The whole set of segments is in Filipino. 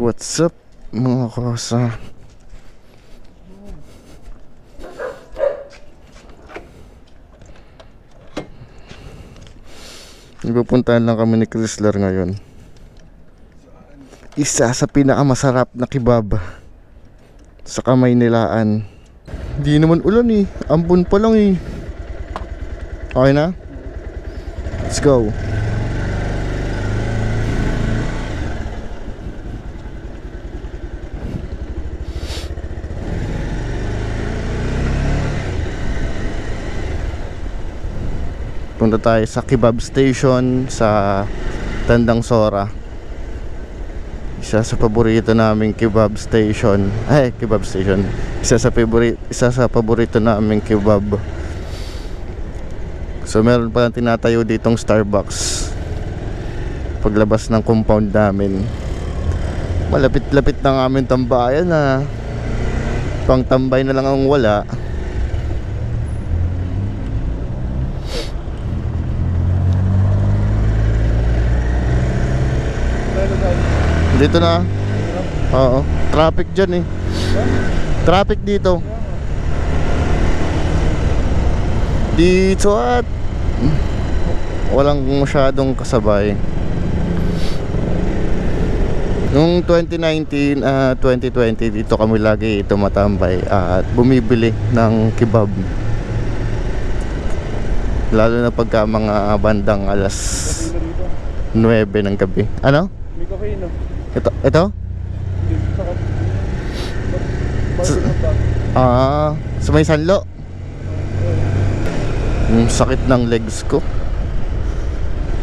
What's up mga kasa? Ipupuntahan lang kami ni Chrysler ngayon. Isa sa pinakamasarap na kebab sa kamay nilaan. Hindi naman ulan eh. Ambon pa lang eh. Okay na? Let's go. Punta tayo sa kebab station sa Tandang Sora. Isa sa paborito naming kebab station. Ay, kebab station. Isa sa paborito, isa sa paborito naming kebab. So meron pa tinatayo ditong Starbucks. Paglabas ng compound namin. Malapit-lapit na ng aming tambayan na pang tambay na lang ang wala. Dito na. Oo. Traffic dyan eh. Traffic dito. Dito at walang masyadong kasabay. Noong 2019 at 2020 dito kami lagi tumatambay at bumibili ng kebab. Lalo na pagka mga bandang alas 9 ng gabi. Ano? May cafe no? Ito? Ito? Ah, sa may sanlo. Yung sakit ng legs ko.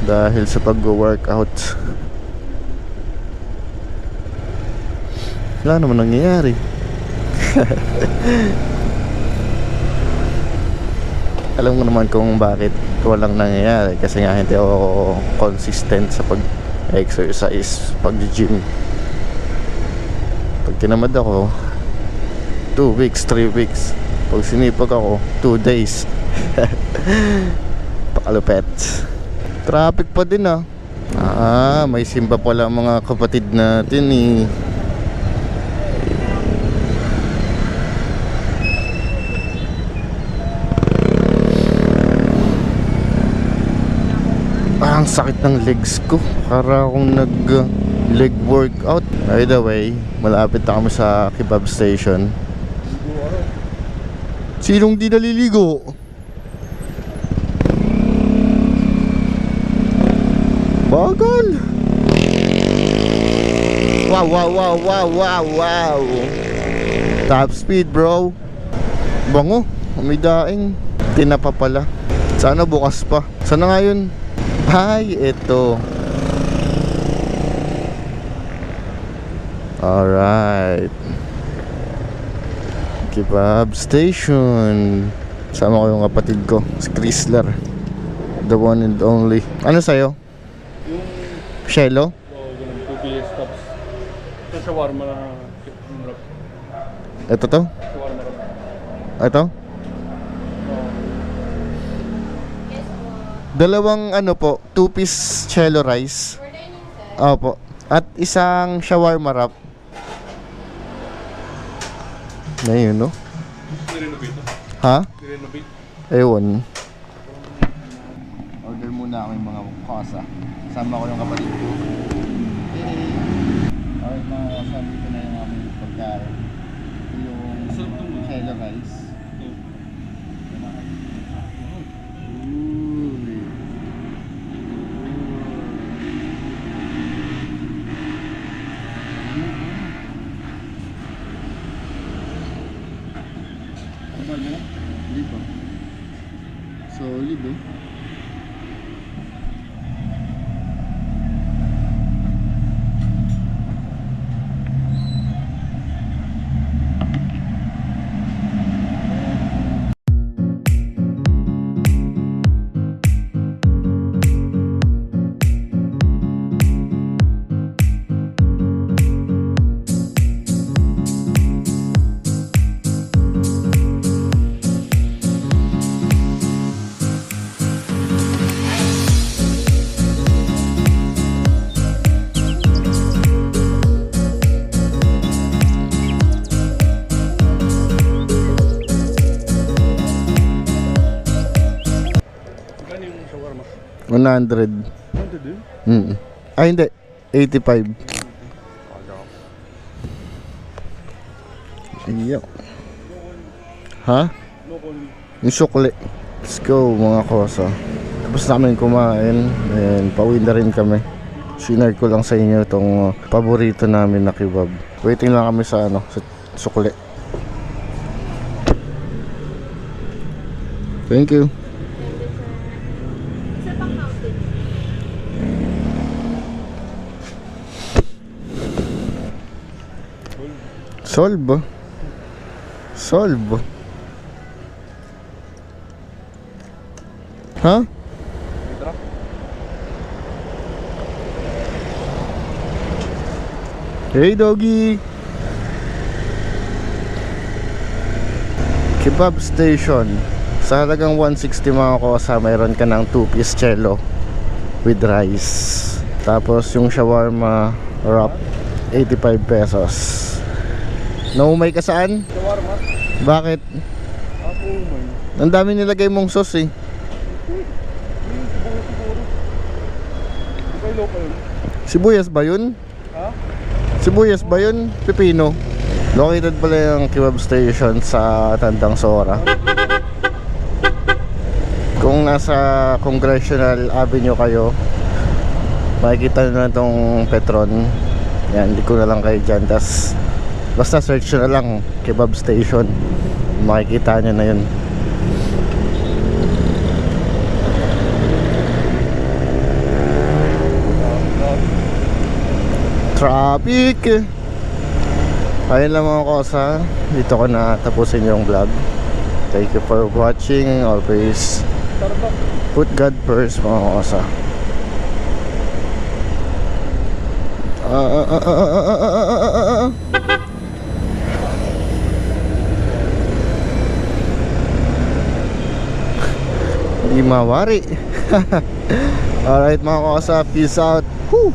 Dahil sa pag-workout. Wala naman nangyayari. Alam mo naman kung bakit walang nangyayari kasi nga hindi ako consistent sa pag-exercise, pag-gym. Pag tinamad ako, 2 weeks, 3 weeks. Pag sinipag ako, 2 days. Pakalupet. Traffic pa din ah. Ah, may simba pala mga kapatid natin eh. Ang sakit ng legs ko. Para akong nag uh, leg workout. By the way, malapit na kami sa kebab station. Sinong di naliligo? Bagal. Wow, wow, wow, wow, wow, wow. Top speed, bro. Bango. May daing. Tinapa pala. Sana bukas pa. Sana nga yun? Ay, ito. Alright. Kebab Station. Sama ko yung kapatid ko, si Chrysler. The one and only. Ano sa'yo? Yung, Shelo? oh, ganun, 2 PS cups. Ito shawarma na. Ito to? Shawarma wrap. Ito? Dalawang ano po, two-piece cello rice. Opo. At isang shawarma wrap. Na yun, no? Ha? Ewan. Order muna ako yung mga kasa. Sama ko yung kapatid ko. Hey! Alright mga kasa, dito na yung aming pagkain. Yung cello rice. 100. Ano din? Mm. Ay, hindi. 85. Iyo. Ha? Yung sukli. Let's go mga kosa. Tapos namin kumain and pauwi na rin kami. Sinare ko lang sa inyo itong uh, paborito namin na kebab. Waiting lang kami sa ano, sa sukli. Thank you. Isa pang mountain. Solve. Solve. Ha? Hey doggy. Kebab station. Sa halagang 160 mga kosa, mayroon ka ng 2-piece cello with rice. Tapos yung shawarma wrap, 85 pesos. Naumay ka saan? Shawarma. Bakit? Ako man. Ang dami nilagay mong sauce eh. Sibuyas ba yun? Ha? Sibuyas ba yun? Pipino. Located pala yung kebab station sa Tandang Sora. Kung nasa Congressional Avenue kayo, makikita nyo na itong Petron. Yan, hindi ko na lang kayo dyan. Tas, basta search na lang kebab station. Makikita nyo na yun. Traffic! Ayun lang mga kosa. Dito ko na tapusin yung vlog. Thank you for watching. Always put God first mga kosa. Ah, ah, ah, ah, ah, ah, ah, ah, ah, Imawari Alright mga kakasap, peace out Woo!